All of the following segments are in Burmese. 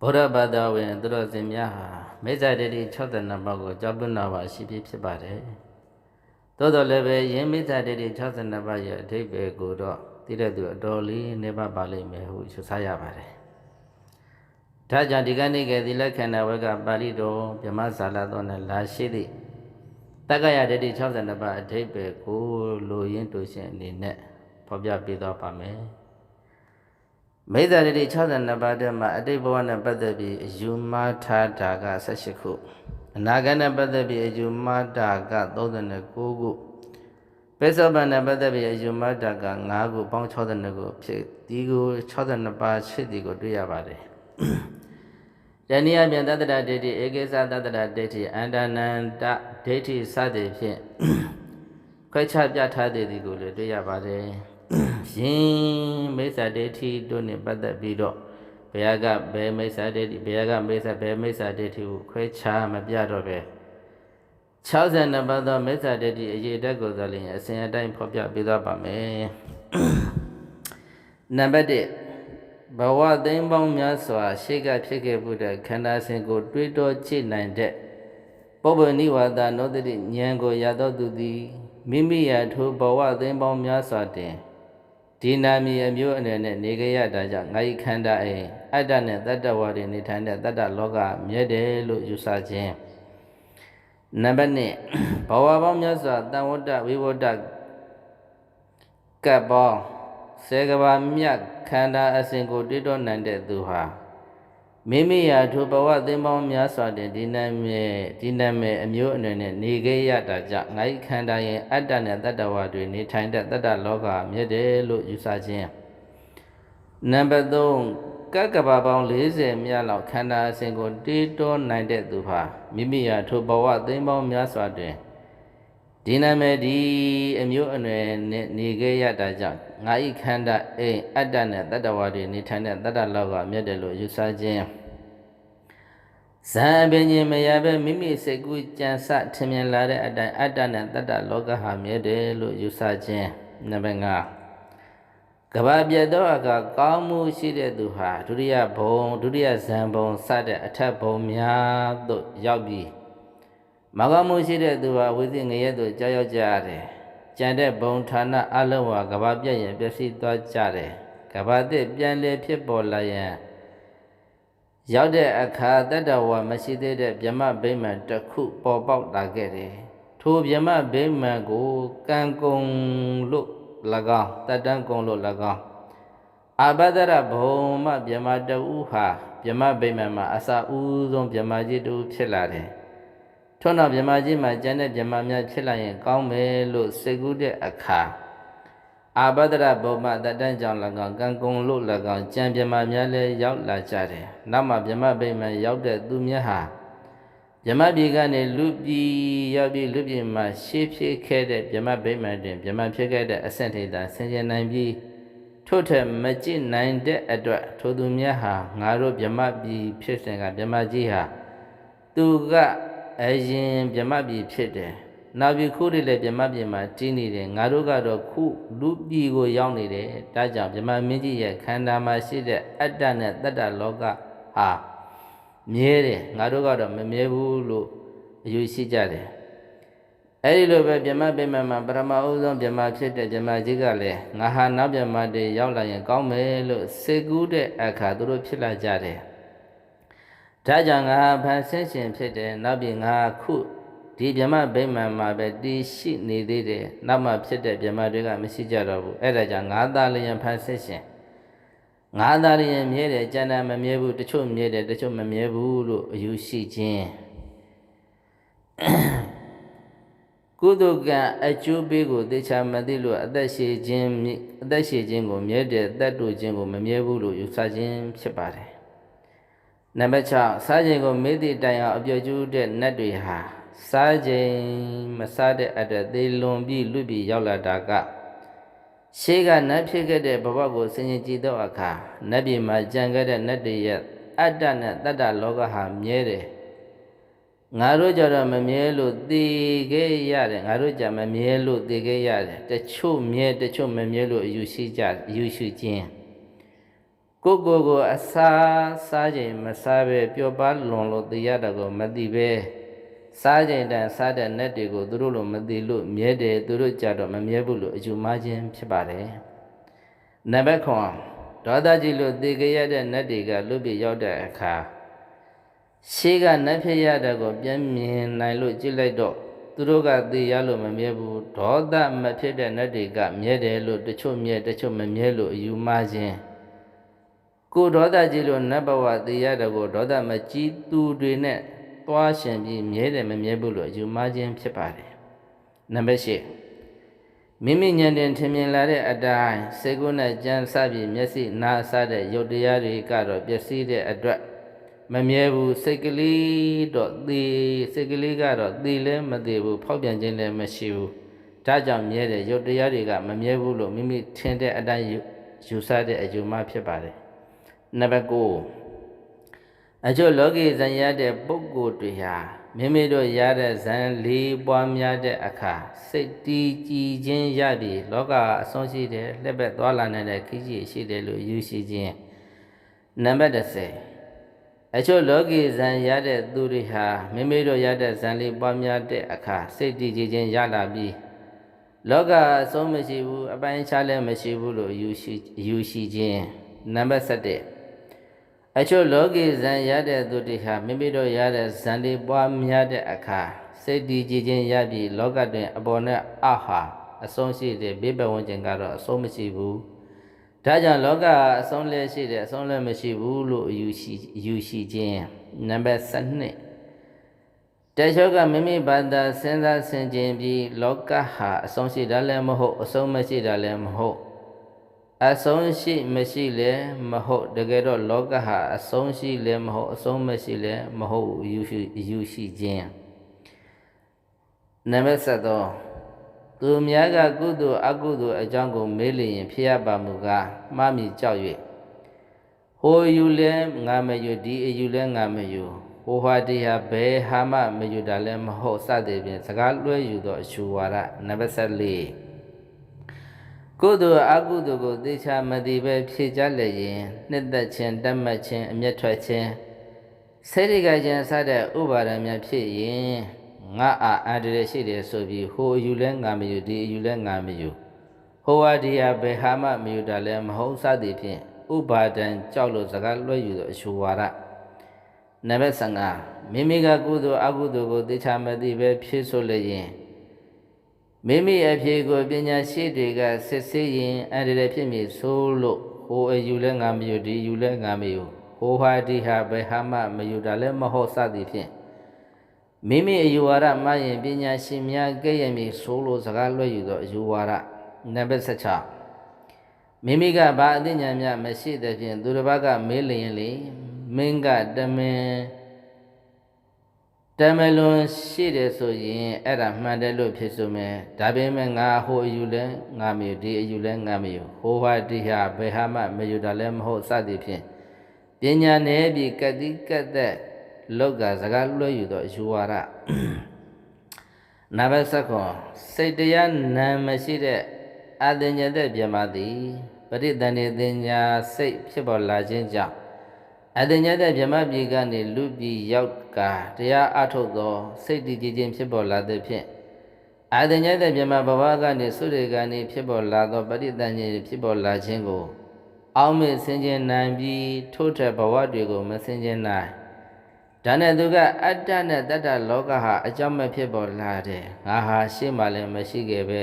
ဗုဒ္ဓဘာသာဝင်သူတော်စင်များဟာမိစ္ဆာဒိဋ္ဌိ62ပါးကိုကြောက်ပြနာပါရှိပြီဖြစ်ပါတယ်။သို့တော်လည်းပဲယင်းမိစ္ဆာဒိဋ္ဌိ62ပါးရဲ့အဓိပ္ပာယ်ကိုတော့သိတဲ့သူအတော်လေးနေပါပါလိမ့်မယ်ဟုယူဆရပါတယ်။ဒါကြောင့်ဒီကနေ့ကသီလခန္ဓာဝကပါဠိတော်ဗြဟ္မဇာလတော်နဲ့လာရှိသည့်တက္ကရာဒိဋ္ဌိ62ပါးအဓိပ္ပာယ်ကိုလိုရင်းတူရှင်အနေနဲ့ဖော်ပြပေးတော့ပါမယ်။ မိစ္ဆာဒိဋ္ဌိ62ပါးတည်းမှာအတိတ်ဘဝနဲ့ပတ်သက်ပြီးအယူမှားထားတာက18ခုအနာဂတ်နဲ့ပတ်သက်ပြီးအယူမှားတာက39ခုပိဿဗံနဲ့ပတ်သက်ပြီးအယူမှားတာက9ခုပေါင်း62ခုဖြစ်ဒီကို62ပါးဖြစ်ဒီကိုတွေ့ရပါတယ်။တဏှိယပြန်တတ္တရဒိဋ္ဌိဧကိစ္စတတ္တရဒိဋ္ဌိအန္တနန္တဒိဋ္ဌိစသည်ဖြင့်ခွဲခြားပြထားသည်ဒီကိုလည်းတွေ့ရပါတယ်။ ရှင်မိစ္ဆာဒိဋ္ဌိတို့နဲ့ပတ်သက်ပြီးတော့ဘုရားကဘယ်မိစ္ဆာဒိဋ္ဌိဘုရားကမိစ္ဆာဘယ်မိစ္ဆာဒိဋ္ဌိကိုခွဲခြားမပြတော့ပဲ62ပါးသောမိစ္ဆာဒိဋ္ဌိအရေးတက်ကိုသာလျှင်အစဉ်အတိုင်းဖော်ပြပေးသွားပါမယ်နံပါတ်1ဘဝသိမ်းပေါင်းများစွာရှေ့ကဖြစ်ခဲ့မှုတဲ့ခန္ဓာစဉ်ကို တွေးတောကြည့်နိုင်တဲ့ပုဗ္ဗနိဝါဒနောတတိဉာဏ်ကိုရသောသူသည်မိမိရာထိုဘဝသိမ်းပေါင်းများစွာတင် ဒီနာမည်အမျိုးအနေနဲ့နေကြရတာကြောင့်ငါဤခန္ဓာအိမ်အတ္တနဲ့တတ္တဝါတွေနေထိုင်တဲ့တတ္တလောကမြဲတယ်လို့ယူဆခြင်းနံပါတ်1ဘဝပေါင်းများစွာတန်ဝတ္တဝိဝတ္တကပ်ပေါင်းစေကဘာမြတ်ခန္ဓာအစဉ်ကိုတွေ့တော့နိုင်တဲ့သူဟာ မိမိရာထိုဘဝသင်ပေါင်းများစွာတဲ့ဒီနာမည်ဒီနာမည်အမျိုးအနေနဲ့နေခဲ့ရတာကြောင့်ငါဤခန္ဓာရဲ့အတ္တနဲ့တတ္တဝါတွေနေထိုင်တဲ့တတ္တလောကမြဲတယ်လို့ယူဆခြင်းနံပါတ်3ကကဘာပေါင်း40မြတ်လောက်ခန္ဓာအစဉ်ကိုတီးတောနိုင်တဲ့သူဟာမိမိရာထိုဘဝသင်ပေါင်းများစွာတွင် ဒီနာမည်ဒီအမျိုးအနွယ်နဲ့နေခဲ့ရတာကြောင့်ငါဤခန္ဓာအိမ်အတ္တနဲ့တတ္တဝါတွေနေထိုင်တဲ့တတ္တလောကမြတ်တယ်လို့ယူဆခြင်းဇံပင်ကြီးမရပဲမိမိစိတ်ကူးကြံစထင်မြင်လာတဲ့အတိုင်းအတ္တနဲ့တတ္တလောကဟာမြဲတယ်လို့ယူဆခြင်းနံပါတ်5ကဘာပြတ်သောအခါကောင်းမှုရှိတဲ့သူဟာဒုတိယဘုံဒုတိယဇံဘုံစတဲ့အထက်ဘုံများသို့ရောက်ပြီး မကောင်းမှုရှိတဲ့သူဟာဝိသိငရဲသို့ကြောက်ရောက်ကြရတယ်။ကြံတဲ့ဘုံဌာနအလုံးဟာကဘာပြတ်ရင်ပျက်စီးသွားကြတယ်။ကဘာတစ်ပြန်လေဖြစ်ပေါ်လာရင်ရောက်တဲ့အခါတတ္တဝါမရှိသေးတဲ့ဗြဟ္မဗိမာန်တစ်ခုပေါ်ပေါက်လာခဲ့တယ်။ထိုဗြဟ္မဗိမာန်ကိုကံကုံလို့၎င်းတတ္တံကုံလို့၎င်းအာဘဒရဘုံမဗြဟ္မတူဟာဗြဟ္မဗိမာန်မှာအစာဦးဆုံးဗြဟ္မကြီးတူဖြစ်လာတယ်။ ထို့နောက်ဗြဟ္မကြီးမှာကျန်တဲ့ဗြဟ္မများဖြစ်လာရင်ကောင်းမယ်လို့စိတ်ကူးတဲ့အခါအာဘဒရဘုံမတတန်းကြောင့်၎င်းကံကုံလို့၎င်းကြံပြမများလည်းရောက်လာကြတယ်။နောက်မှဗြဟ္မဗိမာန်ရောက်တဲ့သူများဟာဗြဟ္မပြည်ကနေလူပြည်ရောက်ပြီးလူပြည်မှာရှေးဖြစ်ခဲ့တဲ့ဗြဟ္မဗိမာန်တွင်ဗြဟ္မဖြစ်ခဲ့တဲ့အဆင့်ထိသာဆင်ခြင်နိုင်ပြီးထို့ထက်မကြည့်နိုင်တဲ့အတွက်ထိုသူများဟာငါတို့ဗြဟ္မပြည်ဖြစ်စဉ်ကဗြဟ္မကြီးဟာသူက အရင်ဗြဟ္မပြည်ဖြစ်တယ်။နောက်ပြီးခုတည်းလည်းဗြဟ္မပြည်မှာတည်နေတယ်ငါတို့ကတော့ခုလူပြည်ကိုရောက်နေတယ်။ဒါကြောင့်ဗြဟ္မမင်းကြီးရဲ့ခန္ဓာမှာရှိတဲ့အတ္တနဲ့တတ္တလောကဟာမြဲတယ်ငါတို့ကတော့မမြဲဘူးလို့အယူရှိကြတယ်။အဲဒီလိုပဲဗြဟ္မဗိမာန်မှာပရမအုပ်ဆုံးဗြဟ္မဖြစ်တဲ့ဗြဟ္မကြီးကလည်းငါဟာနောက်ဗြဟ္မတွေရောက်လာရင်ကောင်းမယ်လို့စေကူးတဲ့အခါသူတို့ဖြစ်လာကြတယ်။ ဒါကြောင့်ငါဖန်ဆင်းရှင်ဖြစ်တယ်နောက်ပြီးငါခုဒီဗြဟ္မဗိမာန်မှာပဲတည်ရှိနေသေးတယ်နောက်မှဖြစ်တဲ့ဗြဟ္မတွေကမရှိကြတော့ဘူးအဲ့ဒါကြောင့်ငါသားလျင်ဖန်ဆင်းရှင်ငါသားလျင်မြဲတယ်ကျန်တာမမြဲဘူးတချို့မြဲတယ်တချို့မမြဲဘူးလို့အယူရှိခြင်းကုသကံအကျိုးပေးကိုသေချာမသိလို့အသက်ရှည်ခြင်းအသက်ရှည်ခြင်းကိုမြဲတယ်အသက်တူခြင်းကိုမမြဲဘူးလို့ယူဆခြင်းဖြစ်ပါတယ် နံပါတ်6စားခြင်းကိုမေ့သည့်တိုင်အောင်အပြောကျူးတဲ့နတ်တွေဟာစားခြင်းမစားတဲ့အတ္တသေးလွန်ပြီးလွတ်ပြီးရောက်လာတာကရှေးကနတ်ဖြစ်ခဲ့တဲ့ဘဝကိုဆင်ញင်ကြည့်တော့အခါနတ်ပြည်မှာကြံခဲ့တဲ့နတ်တွေရဲ့အတ္တနဲ့တတ္တလောကဟာမြဲတယ်ငါတို့ကြတော့မမြဲလို့သိခဲ့ရတယ်ငါတို့ကြမမြဲလို့သိခဲ့ရတယ်တချို့မြဲတချို့မမြဲလို့အယူရှိကြအယူရှိခြင်း ကိုကိုကိုအစားစားခြင်းမစားပဲပျော်ပါလွန်လို့တရားတော်ကိုမသိပဲစားခြင်းတန်စားတဲ့နတ်တွေကိုသူတို့လိုမသိလို့မြဲတယ်သူတို့ကြတော့မမြဲဘူးလို့အယူမှားခြင်းဖြစ်ပါတယ်နံပါတ်ခွန်ဒေါသကြီးလို့သေကြရတဲ့နတ်တွေကလွတ်ပြရောက်တဲ့အခါရှေးကနတ်ဖြစ်ရတဲ့ကိုပြန်မြင်နိုင်လို့ကြည့်လိုက်တော့သူတို့ကသေရလို့မမြဲဘူးဒေါသမဖြစ်တဲ့နတ်တွေကမြဲတယ်လို့တချို့မြဲတချို့မမြဲလို့အယူမှားခြင်း ကိုဒေါသကြီးလို့နတ်ဘဝသေရတဲ့ကိုဒေါသမကြီးသူတွေနဲ့တွားရှင်ပြီးမြဲတယ်မမြဲဘူးလို့အယူမှားခြင်းဖြစ်ပါတယ်နံပါတ်၈မိမိဉာဏ်တင်ထင်မြင်လာတဲ့အတိုင်းစေကုနဲ့ကြံစပြီးမျက်စိနားအစတဲ့ရုပ်တရားတွေကတော့ပျက်စီးတဲ့အတွက်မမြဲဘူးစိတ်ကလေးတော့သေစိတ်ကလေးကတော့သေလည်းမသေဘူးဖောက်ပြန်ခြင်းလည်းမရှိဘူးဒါကြောင့်မြဲတဲ့ရုပ်တရားတွေကမမြဲဘူးလို့မိမိထင်တဲ့အတိုင်းယူယူဆတဲ့အယူမှားဖြစ်ပါတယ် နံပါတ်9အကျို့လောကီဇံရတဲ့ပုဂ္ဂိုလ်တွေဟာမိမိတို့ရတဲ့ဇံလေးပွားများတဲ့အခါစိတ်တည်ကြည်ခြင်းရပြီးလောကအဆုံးရှိတဲ့လက်ဘက်သွားလာနေတဲ့ခကြီးရှိတယ်လို့ယူရှိခြင်းနံပါတ်10အချို့လောကီဇံရတဲ့သူတွေဟာမိမိတို့ရတဲ့ဇံလေးပွားများတဲ့အခါစိတ်တည်ကြည်ခြင်းရလာပြီးလောကအဆုံးမရှိဘူးအပိုင်းခြားလည်းမရှိဘူးလို့ယူရှိယူရှိခြင်းနံပါတ်7 အချို့လောကီဇံရတဲ့သူတွေဟာမိမိတို့ရတဲ့ဇံလေးပွားများတဲ့အခါစိတ်တည်ကြည်ခြင်းရပြီးလောကတွင်အပေါ်နဲ့အဟာအဆုံးရှိတဲ့ဘေးပတ်ဝန်းကျင်ကတော့အဆုံးမရှိဘူးဒါကြောင့်လောကအဆုံးလည်းရှိတယ်အဆုံးလည်းမရှိဘူးလို့ယူရှိယူရှိခြင်းနံပါတ်7တချို့ကမိမိဘာသာစဉ်းစားဆင်ခြင်ပြီးလောကဟာအဆုံးရှိတာလည်းမဟုတ်အဆုံးမရှိတာလည်းမဟုတ် အဆုံးရှိမရှိလည်းမဟုတ်တကယ်တော့လောကဟာအဆုံးရှိလည်းမဟုတ်အဆုံးမရှိလည်းမဟုတ်ယူရှိယူရှိခြင်းနံပါတ်73သူများကကုသိုလ်အကုသိုလ်အကြောင်းကိုမေးလျင်ဖြစ်ရပါမူကားမှားမိကြောက်၍ဟိုယူလဲငါမယူဒီအယူလဲငါမယူဟိုဟာဒီဟာဘယ်ဟာမှမယူတာလည်းမဟုတ်စသည်ဖြင့်စကားလွှဲယူသောအချူဝါဒနံပါတ်74 ကုသိုလ်အကုသိုလ်ကိုသိချာမသိပဲဖြေကြလည်းရင်နှစ်သက်ခြင်းတတ်မှတ်ခြင်းအမျက်ထွက်ခြင်းစေရိကခြင်းစတဲ့ဥပါဒံများဖြစ်ရင်ငါအာအန္တရာယ်ရှိတယ်ဆိုပြီးဟိုအယူလဲငါမယူဒီအယူလဲငါမယူဟိုဝါဒီယာဘယ်ဟာမှမယူတာလဲမဟုတ်စသည်ဖြင့်ဥပါဒံကြောက်လို့စကားလွှဲယူသောအချူဝါဒနံပါတ်15မိမိကကုသိုလ်အကုသိုလ်ကိုသိချာမသိပဲဖြေဆိုလည်းရင် မိမိအဖြေကိုပညာရှိတွေကစစ်ဆေးရင်အန္တရာယ်ဖြစ်မည်ဆိုလို့ဟိုအယူလဲငါမယူဒီယူလဲငါမယူဟိုဟာဒီဟာဘယ်ဟာမှမယူတာလဲမဟုတ်စသည်ဖြင့်မိမိအယူဝါဒမှရင်ပညာရှင်များကဲ့ရဲ့မည်ဆိုလို့စကားလွှဲယူသောအယူဝါဒနံပါတ်16မိမိကဘာအသိဉာဏ်များမရှိတဲ့ဖြင့်သူတစ်ပါးကမေးလျင်လေမင်းကတမင် တမလွန်ရှိတယ်ဆိုရင်အဲ့ဒါမှန်တယ်လို့ဖြစ်ဆိုမယ်ဒါပေမဲ့ငါဟိုအယူလဲငါမယူဒီအယူလဲငါမယူဟိုဟာဒီဟာဘယ်ဟာမှမယူတာလဲမဟုတ်စသည်ဖြင့်ပညာနယ်ပြီးကတိကတ်သက်လောက်ကစကားလွှဲယူသောအယူဝါဒနာဘဆက်ခွန်စိတ်တရားနာမရှိတဲ့အတဉ္ဇတဲ့ပြမသည်ပရိသန္တိတင်ညာစိတ်ဖြစ်ပေါ်လာခြင်းကြောင့် အတဉ္ဇတဲ့ဗြဟ္မပြည်ကနေလူပြည်ရောက်ကာတရားအထုတ်သောစိတ်တည်ကြည်ခြင်းဖြစ်ပေါ်လာသည်ဖြင့်အတဉ္ဇတဲ့ဗြဟ္မဘဝကနေသုရေကနေဖြစ်ပေါ်လာသောပရိသန္တိဖြစ်ပေါ်လာခြင်းကို အောင်းမေဆင်ခြင်နိုင်ပြီးထို့ထက်ဘဝတွေကိုမဆင်ခြင်နိုင်ဒါနဲ့သူကအတ္တနဲ့တတ္တလောကဟာအကြောင်းမဲ့ဖြစ်ပေါ်လာတယ်ငါဟာရှေ့မှလည်းမရှိခဲ့ပဲ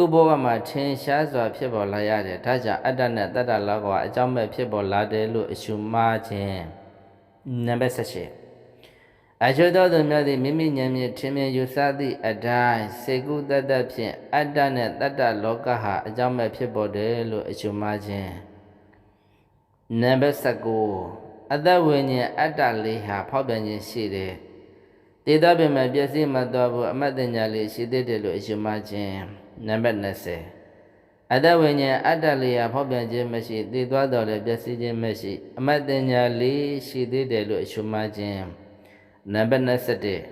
ခုဘဝမှာထင်ရှားစွာဖြစ်ပေါ်လာရတယ်ဒါကြောင့်အတ္တနဲ့တတ္တလောကဟာအကြောင်းမဲ့ဖြစ်ပေါ်လာတယ်လို့အရှုမှားခြင်းနံပါတ်78အချွတ်တော်သူများသည်မိမိဉာဏ်ဖြင့်ထင်မြင်ယူဆသည့်အတိုင်းစေကုတတ္တဖြင့်အတ္တနဲ့တတ္တလောကဟာအကြောင်းမဲ့ဖြစ်ပေါ်တယ်လို့အရှုမှားခြင်းနံပါတ်19အတ္တဝိညာဉ်အတ္တလေးဟာဖောက်ပြန်ခြင်းရှိတယ်တေသပင်မှာပျက်စီးမှတော့ဘူးအမတ်တညာလေးရှိသေးတယ်လို့အရှုမှားခြင်း နံပါတ်20အတ္တဝိညာဉ်အတ္တလေးဟာဖောက်ပြန်ခြင်းမရှိသိသွားတော့လည်းပျက်စီးခြင်းမရှိအမတ်တညာလေးရှိသေးတယ်လို့အရှုမှားခြင်းနံပါတ်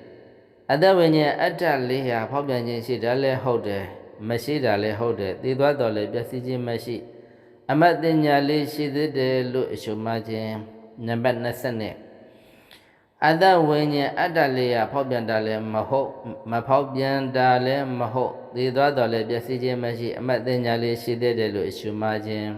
21အတ္တဝိညာဉ်အတ္တလေးဟာဖောက်ပြန်ခြင်းရှိတာလည်းဟုတ်တယ်မရှိတာလည်းဟုတ်တယ်သိသွားတော့လည်းပျက်စီးခြင်းမရှိအမတ်တင်ညာလေးရှိသေးတယ်လို့အရှုံးမခြင်းနံပါတ်20 အတ္တဝိညာဉ်အတ္တလေးရဖောက်ပြန်တာလည်းမဟုတ်မဖောက်ပြန်တာလည်းမဟုတ်သိသွားတော့လည်းပျက်စီးခြင်းမရှိအမတ်တင်ညာလေးရှိသေးတယ်လို့အရှုံးမခြင်း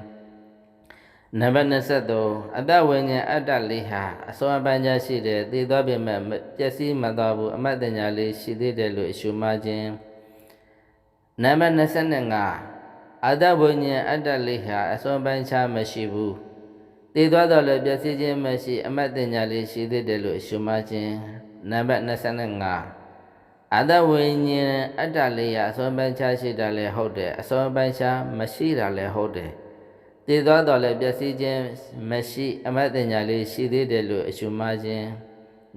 နံပါတ်23အတ္တဝိညာဉ်အတ္တလေးဟာအစွမ်းပန်းချရှိတယ်သိသွားပေမဲ့ပျက်စီးမသွားဘူးအမတ်တင်ညာလေးရှိသေးတယ်လို့အရှုံးမခြင်းနံပါတ်25အတ္တဝိညာဉ်အတ္တလေးဟာအစွမ်းပန်းချမရှိဘူး တည်သွားတော့လည်းပျက်စီးခြင်းမရှိအမတ်တင်ညာလေးရှိသေးတယ်လို့အရှုံးမခြင်းနံပါတ်25အတ္တဝိညာဉ်အတ္တလေးဟာအစွမ်းပန်းချရှိတာလည်းဟုတ်တယ်အစွမ်းပန်းချမရှိတာလည်းဟုတ်တယ်တည်သွားတော့လည်းပျက်စီးခြင်းမရှိအမတ်တင်ညာလေးရှိသေးတယ်လို့အရှုံးမခြင်း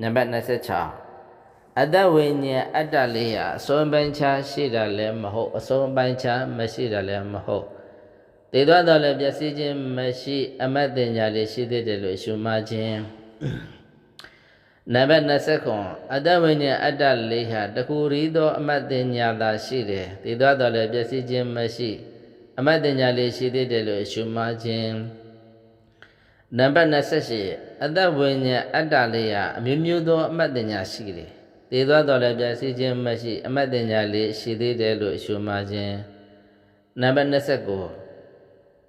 နံပါတ်26အတ္တဝိညာဉ်အတ္တလေးဟာအစွမ်းပိုင်းခြားရှိတာလည်းမဟုတ်အစွမ်းပိုင်းခြားမရှိတာလည်းမဟုတ် တည်သွားတော့လည်းပျက်စီးခြင်းမရှိအမတ်တင်ညာလေးရှိသေးတယ်လို့ရှုမှတ်ခြင်းနံပါတ်29အတ္တဝိညာဉ်အတ္တလေးဟာတခုရီသောအမတ်တင်ညာသာရှိတယ်တည်သွားတော့လည်းပျက်စီးခြင်းမရှိအမတ်တင်ညာလေးရှိသေးတယ်လို့ရှုမှတ်ခြင်းနံပါတ်28အတ္တဝိညာဉ်အတ္တလေးဟာအမျိုးမျိုးသောအမတ်တင်ညာရှိတယ်တည်သွားတော့လည်းပျက်စီးခြင်းမရှိအမတ်တင်ညာလေးရှိသေးတယ်လို့ရှုမှတ်ခြင်းနံပါတ်29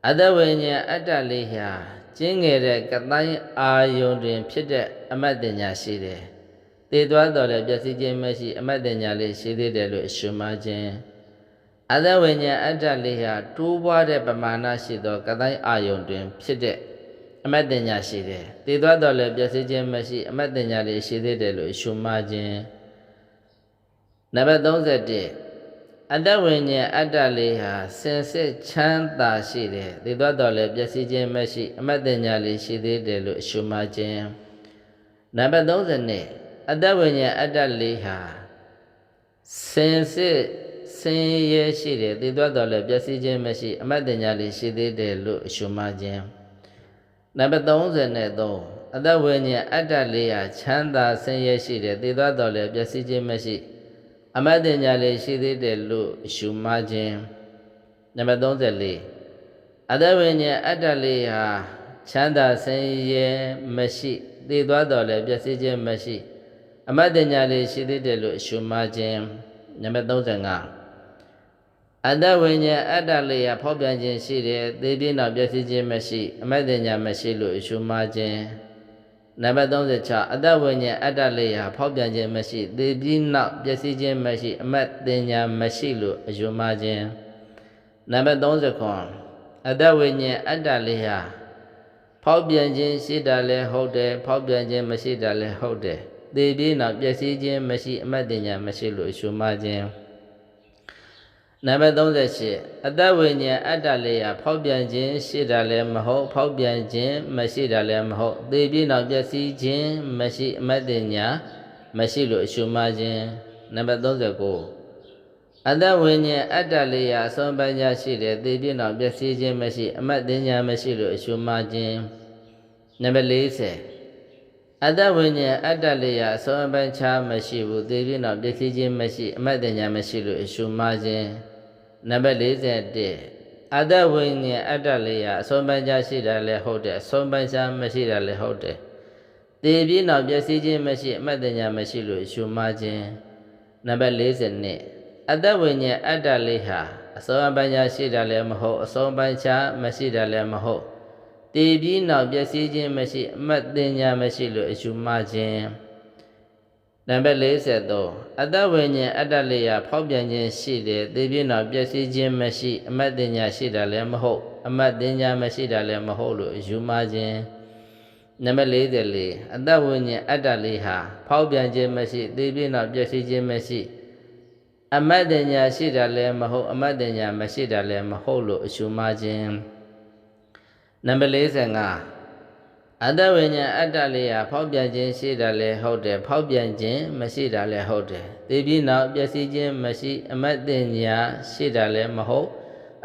အတ္တဝိညာဉ်အတ္တလေးဟာကျင်းငယ်တဲ့ကတိုင်းအာယုန်တွင် ဖြစ်တဲ့အမတ်တင်ညာရှိတယ်တည်သွားတော့လည်းပျက်စီးခြင်းမရှိအမတ်တင်ညာလေးရှိသေးတယ်လို့ရှုမှတ်ခြင်းအတ္တဝိညာဉ်အတ္တလေးဟာတိုးပွားတဲ့ပမာဏရှိသောကတိုင်းအာယုန်တွင် ဖြစ်တဲ့အမတ်တင်ညာရှိတယ်တည်သွားတော့လည်းပျက်စီးခြင်းမရှိအမတ်တင်ညာလေးရှိသေးတယ်လို့ရှုမှတ်ခြင်းနံပါတ်31 အတ္တဝိညာဉ်အတ္တလေးဟာစင်စစ်ချမ်းသာရှိတယ်တည်သွားတော့လည်းပျက်စီးခြင်းမရှိအမတ်တင်ညာလေးရှိသေးတယ်လို့ရှုမှတ်ခြင်းနံပါတ်32အတ္တဝိညာဉ်အတ္တလေးဟာစင်စစ်ဆင်းရဲရှိတယ်တည်သွားတော့လည်းပျက်စီးခြင်းမရှိအမတ်တင်ညာလေးရှိသေးတယ်လို့ရှုမှတ်ခြင်းနံပါတ်33အတ္တဝိညာဉ်အတ္တလေးဟာချမ်းသာဆင်းရဲရှိတယ်တည်သွားတော့လည်းပျက်စီးခြင်းမရှိ အမတ်တင်ညာလေးရှိသေးတယ်လို့ရှုမှတ်ခြင်းနံပါတ်34အတ္တဝိညာဉ်အတ္တလေးဟာချမ်းသာဆင်းရဲမရှိတည်သွားတော့လည်းပျက်စီးခြင်းမရှိအမတ်တင်ညာလေးရှိသေးတယ်လို့ရှုမှတ်ခြင်းနံပါတ်35အတ္တဝိညာဉ်အတ္တလေးရဖောက်ပြန်ခြင်းရှိတယ်သေပြင်းတော့ပျက်စီးခြင်းမရှိ အမတ်တင်ညာမရှိလို့အရှုမှားခြင်း နံပါတ်36အတ္တဝိညာဉ်အတ္တလေးရဖောက်ပြန်ခြင်းမရှိသေပြင်းတော့ပျက်စီးခြင်းမရှိ အမတ်တင်ညာမရှိလို့အရှုမှားခြင်းနံပါတ်39အတ္တဝိညာဉ်အတ္တလေးဟာဖောက်ပြန်ခြင်းရှိတာလည်းဟုတ်တယ်ဖောက်ပြန်ခြင်းမရှိတာလည်းဟုတ်တယ်သေပြင်းတော့ပျက်စီးခြင်းမရှိ အမတ်တင်ညာမရှိလို့အရှုမှားခြင်း နံပါတ်38အတ္တဝိညာဉ်အတ္တလေးရဖောက်ပြန်ခြင်းရှိတာလည်းမဟုတ်ဖောက်ပြန်ခြင်းမရှိတာလည်းမဟုတ်သေပြင်းတော့ပျက်စီးခြင်းမရှိအမတ်တင်ညာမရှိလို့အရှုမခြင်းနံပါတ်39အတ္တဝိညာဉ်အတ္တလေးရအစွမ်းပညာရှိတယ်သေပြင်းတော့ပျက်စီးခြင်းမရှိအမတ်တင်ညာမရှိလို့အရှုမခြင်းနံပါတ်40အတ္တဝိညာဉ်အတ္တလေးရအစွမ်းပန်းချမရှိဘူးသေပြင်းတော့ပျက်စီးခြင်းမရှိအမတ်တင်ညာမရှိလို့အရှုမခြင်း နံပါတ်41အတ္တဝိညာဉ်အတ္တလေးဟာအဆုံးပန်းချရှိတာလည်းဟုတ်တယ်အဆုံးပန်းချမရှိတာလည်းဟုတ်တယ်တည်ပြီးနောက်ပျက်စီးခြင်းမရှိအမတ်တညာမရှိလို့ရှုမှခြင်းနံပါတ်42အတ္တဝိညာဉ်အတ္တလေးဟာအဆုံးပန်းချရှိတာလည်းမဟုတ်အဆုံးပန်းချမရှိတာလည်းမဟုတ်တည်ပြီးနောက်ပျက်စီးခြင်းမရှိအမတ်တညာမရှိလို့အရှုမှခြင်း နံပါတ်43အတ္တဝိညာဉ်အတ္တလေးရာဖောက်ပြန်ခြင်းရှိတယ်သိပြင်းတော့ပျက်စီးခြင်းမရှိ အမတ်တင်ညာရှိတာလည်းမဟုတ် အမတ်တင်ညာမရှိတာလည်းမဟုတ်လို့ယူမခြင်းနံပါတ်44အတ္တဝိညာဉ်အတ္တလေးဟာဖောက်ပြန်ခြင်းမရှိသိပြင်းတော့ပျက်စီးခြင်းမရှိ အမတ်တင်ညာရှိတာလည်းမဟုတ် အမတ်တင်ညာမရှိတာလည်းမဟုတ်လို့အယူမခြင်းနံပါတ်45 အတ္တဝိညာဉ်အတ္တလေးဟာဖောက်ပြန်ခြင်းရှိတာလည်းဟုတ်တယ်ဖောက်ပြန်ခြင်းမရှိတာလည်းဟုတ်တယ်သိပြီးနောက်ပျက်စီးခြင်းမရှိအမတ်တင်ညာရှိတာလည်းမဟုတ်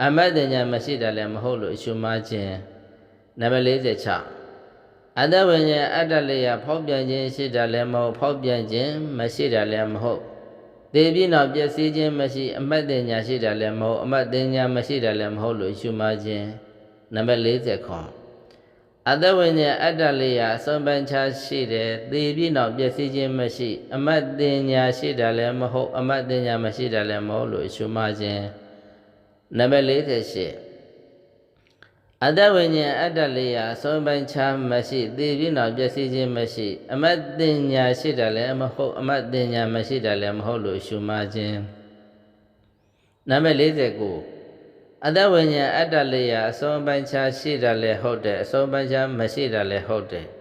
အမတ်တင်ညာမရှိတာလည်းမဟုတ်လို့ရှုမှခြင်းနံပါတ်46အတ္တဝိညာဉ်အတ္တလေးဟာဖောက်ပြန်ခြင်းရှိတာလည်းမဟုတ်ဖောက်ပြန်ခြင်းမရှိတာလည်းမဟုတ်သိပြီးနောက်ပျက်စီးခြင်းမရှိအမတ်တင်ညာရှိတာလည်းမဟုတ်အမတ်တင်ညာမရှိတာလည်းမဟုတ်လို့ရှုမှခြင်းနံပါတ်40ခွန် အတ္တဝိညာဉ်အတ္တလေးရာအစွန်ပန်ချရှိတယ်သေပြီးနောက်ပျက်စီးခြင်းမရှိ အမတ်တင်ညာရှိတာလည်းမဟုတ် အမတ်တင်ညာမရှိတာလည်းမဟုတ်လို့အရှုမှခြင်းနံပါတ်48အတ္တဝိညာဉ်အတ္တလေးရာအစွန်ပန်ချမရှိသေပြီးနောက်ပျက်စီးခြင်းမရှိ အမတ်တင်ညာရှိတာလည်းမဟုတ် အမတ်တင်ညာမရှိတာလည်းမဟုတ်လို့အရှုမှခြင်းနံပါတ်49 အတ္တဝိညာဉ်အတ္တလေးရာအစွန်ပိုင်းခြားရှိတာလည်းဟုတ်တယ်အစွန်ပိုင်းခြားမရှိတာလည်းဟုတ်တယ်။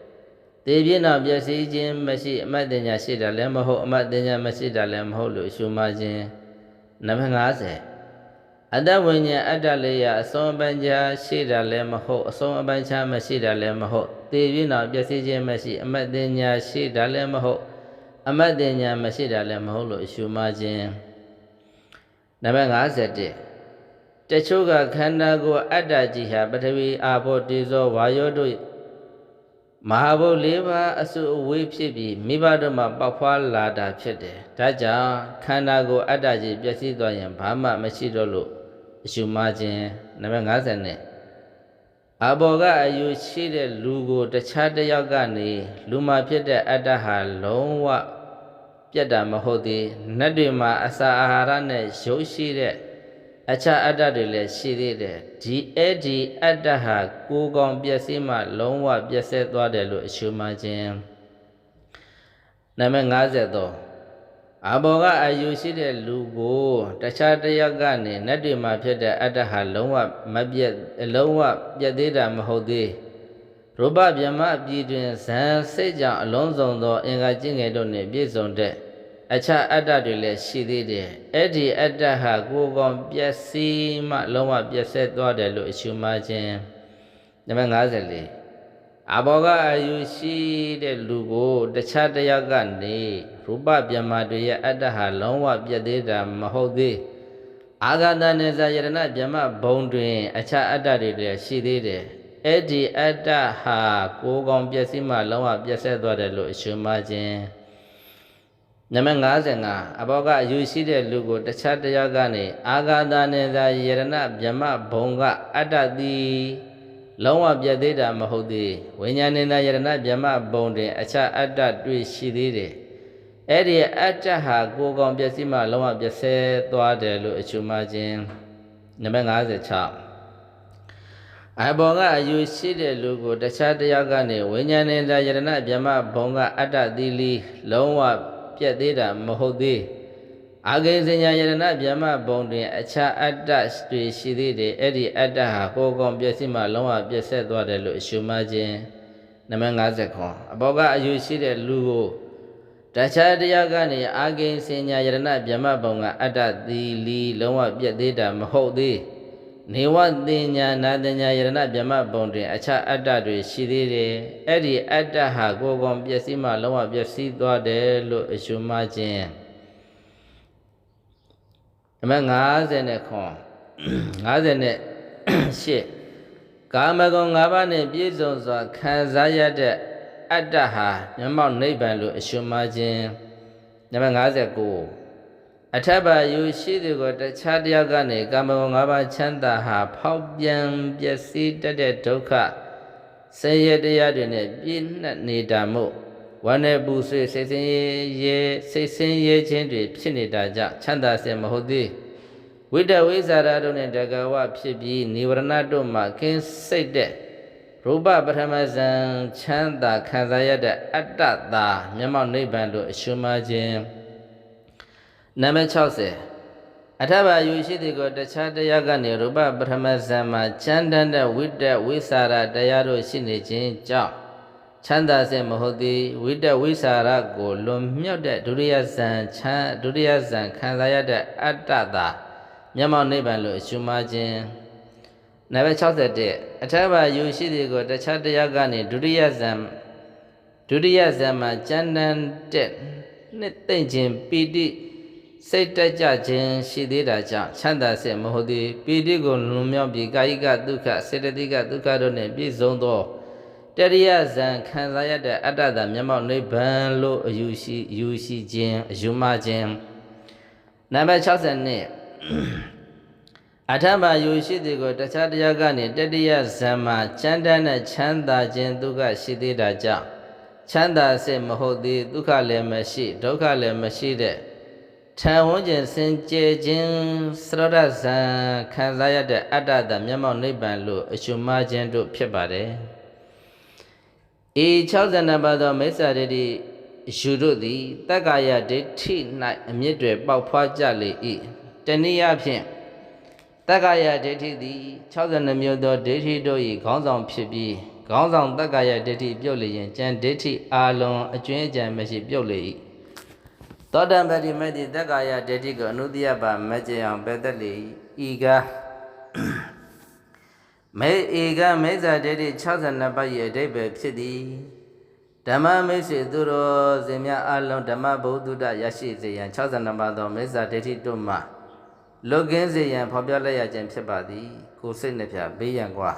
တေပြင်းတော့ပျက်စီးခြင်းမရှိအမတ်တင်ညာရှိတာလည်းမဟုတ်အမတ်တင်ညာမရှိတာလည်းမဟုတ်လို့ရှုမှခြင်းနံပါတ်50အတ္တဝိညာဉ်အတ္တလေးရာအစွန်ပိုင်းခြားရှိတာလည်းမဟုတ်အစွန်ပိုင်းခြားမရှိတာလည်းမဟုတ်တေပြင်းတော့ပျက်စီးခြင်းမရှိအမတ်တင်ညာရှိတာလည်းမဟုတ်အမတ်တင်ညာမရှိတာလည်းမဟုတ်လို့ရှုမှခြင်းနံပါတ်51 တချို့ကခန္ဓာကိုယ်အတ္တကြီးဟာပထဝီအာဘောတေဇောဝါယောတို့မဟာဘုတ်၄ပါးအစုအဝေးဖြစ်ပြီးမိဘတို့မှာပေါက်ဖွာလာတာဖြစ်တယ်။ဒါကြောင့်ခန္ဓာကိုယ်အတ္တကြီးပျက်စီးသွားရင်ဘာမှမရှိတော့လို့အရှုမခြင်းနံပါတ်50နဲ့အဘောကအယူရှိတဲ့လူကိုတခြားတစ်ယောက်ကနေလူမှာဖြစ်တဲ့အတ္တဟာလုံးဝပြတ်တာမဟုတ်သေးနတ်တွေမှာအစာအာဟာရနဲ့ရုပ်ရှိတဲ့ အခြားအတ္တတွေလည်းရှိသေးတယ်ဒီအဲ့ဒီအတ္တဟာကိုယ်ကောင်ပျက်စီးမှ လုံးဝပျက်ဆဲသွားတယ်လို့အရှုမှခြင်းနံပါတ်53အဘောကအယူရှိတဲ့လူကိုတခြားတစ်ယောက်ကနေနတ်တွေမှာဖြစ်တဲ့အတ္တဟာလုံးဝမပြတ်လုံးဝပြတ်သေးတာမဟုတ်သေးရူပဗြဟ္မအပြည်တွင်ဇံစိတ်ကြောင့်အလုံးစုံသော အင်္ဂါကျင့်ငယ်တို့နှင့်ပြည့်စုံတဲ့ အခြားအတ္တတွေလည်းရှိသေးတယ်အဲ့ဒီအတ္တဟာကိုယ်ကောင်ပျက်စီးမှလုံးဝပျက်ဆက်သွားတယ်လို့အရှုမှခြင်းနံပါတ်54အဘောကအယူရှိတဲ့လူကိုတခြားတယောက်ကနေရူပပြမတွေရဲ့အတ္တဟာလုံးဝပြည့်သေးတာမဟုတ်သေးအာဂတနေဇာယရဏပြမဘုံတွင် အခြားအတ္တတွေလည်းရှိသေးတယ်အဲ့ဒီအတ္တဟာကိုယ်ကောင်ပျက်စီးမှလုံးဝပျက်ဆက်သွားတယ်လို့အရှုမှခြင်း နံပါတ်55အဘောကအယူရှိတဲ့လူကိုတခြားတရားကနေအာဂါသနေသာယရဏဗြမဘုံကအတ္တတိလုံးဝပြည့်သေးတာမဟုတ်သေးဝိညာဉ်နေတာယရဏဗြမဘုံတွင်အခြားအတ္တတွေ့ရှိသေးတယ်အဲ့ဒီအတ္တဟာကိုယ်ကောင်ပျက်စီးမှလုံးဝပျက်ဆဲသွားတယ်လို့အချူမခြင်းနံပါတ်56အဘောကအယူရှိတဲ့လူကိုတခြားတရားကနေဝိညာဉ်နေတာယရဏဗြမဘုံကအတ္တတိလီလုံးဝ ပြက်သေးတာမဟုတ်သေးအာဂိစညာယရဏဗျမဘုံတွင် အခြားအတ္တတွေရှိသေးတယ်အဲ့ဒီအတ္တဟာကိုယ်ကောင်ပျက်စီးမှလုံးဝပျက်ဆက်သွားတယ်လို့အရှုမှခြင်းနံပါတ်50ခွန်အဘောကအယူရှိတဲ့လူကိုတခြားတရားကနေအာဂိစညာယရဏဗျမဘုံကအတ္တသီလီလုံးဝပြက်သေးတာမဟုတ်သေး နေဝတင်ညာနာတင်ညာယရဏဗြဟ္မဘုံတွင်အခြားအတ္တတွေရှိသေးတယ်အဲ့ဒီအတ္တဟာကိုယ်ကောင်ပျက်စီးမှလုံးဝပျက်စီးသွားတယ်လို့အရှုမှခြင်းအမ90နဲ့ခွန်90နဲ့8ကာမဂုဏ်၅ပါးနဲ့ပြည့်စုံစွာခံစားရတဲ့အတ္တဟာမျက်မှောက်နိဗ္ဗာန်လို့အရှုမှခြင်းနံပါတ်59 အထက်ပါယူရှိသူကိုတခြားတယောက်ကနေကာမဂုဏ်၅ပါးချမ်းသာဟာဖောက်ပြန်ပျက်စီးတတ်တဲ့ဒုက္ခဆင်းရဲတရားတွေနဲ့ပြည့်နှက်နေတာမို့ဝမ်းနဲ့ပူဆွေးစိတ်ဆင်းရဲရဲစိတ်ဆင်းရဲခြင်းတွေဖြစ်နေတာကြောင့်ချမ်းသာစေမဟုတ်သေးဝိတဝိဇာရတို့နဲ့တကဝဖြစ်ပြီးនិဝရဏတို့မှာကင်းစိတ်တဲ့ရူပပထမဇံချမ်းသာခံစားရတဲ့အတ္တသာမျက်မှောက်နိဗ္ဗာန်လို့အရှုမှခြင်း နံပါတ်60အထဘာယုရှိတိကိုတခြားတရားကနေရူပပထမဇံမှာချမ်းတမ်းတဲ့ဝိတက်ဝိစာရတရားတို့ရှိနေခြင်းကြောင့်ချမ်းသာစေမဟုတ်သည်ဝိတက်ဝိစာရကိုလွန်မြောက်တဲ့ဒုတိယဇံချမ်းဒုတိယဇံခံစားရတဲ့အတ္တသာမျက်မှောက်နိဗ္ဗာန်လို့အရှုမှခြင်းနံပါတ်61အထဘာယုရှိတိကိုတခြားတရားကနေဒုတိယဇံဒုတိယဇံမှာချမ်းတမ်းတဲ့နှစ်သိမ့်ခြင်းပီတိ စိတ်တက်ကြခြင်းရှိသေးတာကြောင့်ချမ်းသာစေမဟုတ်သည်ပီတိကိုလွန်မြောက်ပြီးကာယကဒုက္ခစေတသိကဒုက္ခတို့နှင့်ပြည့်စုံသောတရိယဇံခံစားရတဲ့အတ္တသာမျက်မှောက်နိဗ္ဗာန်လို့အယူရှိယူရှိခြင်းအယူမှခြင်းနံပါတ်60နှစ်အထမယုရှိသည်ကိုတခြားတရားကနေတတိယဇံမှာချမ်းတမ်းနဲ့ချမ်းသာခြင်းဒုက္ခရှိသေးတာကြောင့်ချမ်းသာစေမဟုတ်သေးဒုက္ခလည်းမရှိဒုက္ခလည်းမရှိတဲ့ ထံဝန်းကျင်စင်ကြယ်ခြင်းသရဒဇံခံစားရတဲ့အတ္တတမျက်မှောက်နိဗ္ဗာန်လို့အရှုမခြင်းတို့ဖြစ်ပါတယ်ဤ62ပါးသောမိစ္ဆာဒိဋ္ဌိယူတို့သည်တက္ကာယဒိဋ္ဌိ၌အမြင့်တွေပေါက်ဖွားကြလေ၏တနည်းအားဖြင့်တက္ကရာဒိဋ္ဌိသည်62မျိုးသောဒိဋ္ဌိတို့၏ခေါင်းဆောင်ဖြစ်ပြီးခေါင်းဆောင်တက္ကရာဒိဋ္ဌိပြုတ်လျင်ကျန်ဒိဋ္ဌိအာလွန်အကျွင်းအကြံမရှိပြုတ်လေ၏ သောတံပတိမေတိတက္ကရာဒိဋ္ဌိကိုအနုတ္တိယပါမကျင်အောင်ပဲသက်လေ၏ဤကမေဧကမိစ္ဆာဒိဋ္ဌိ62ပါး၏အဓိပ္ပာယ်ဖြစ်သည်ဓမ္မမိတ်ဆွေသူတော်စင်များအလုံးဓမ္မဗုဒ္ဓရရှိစေရန်62ပါးသောမိစ္ဆာဒိဋ္ဌိတို့မှလုတ်ကင်းစေရန်ဖော်ပြလိုက်ရခြင်းဖြစ်ပါသည်ကိုယ်စိတ်နှပြဘေးရန်ကွာ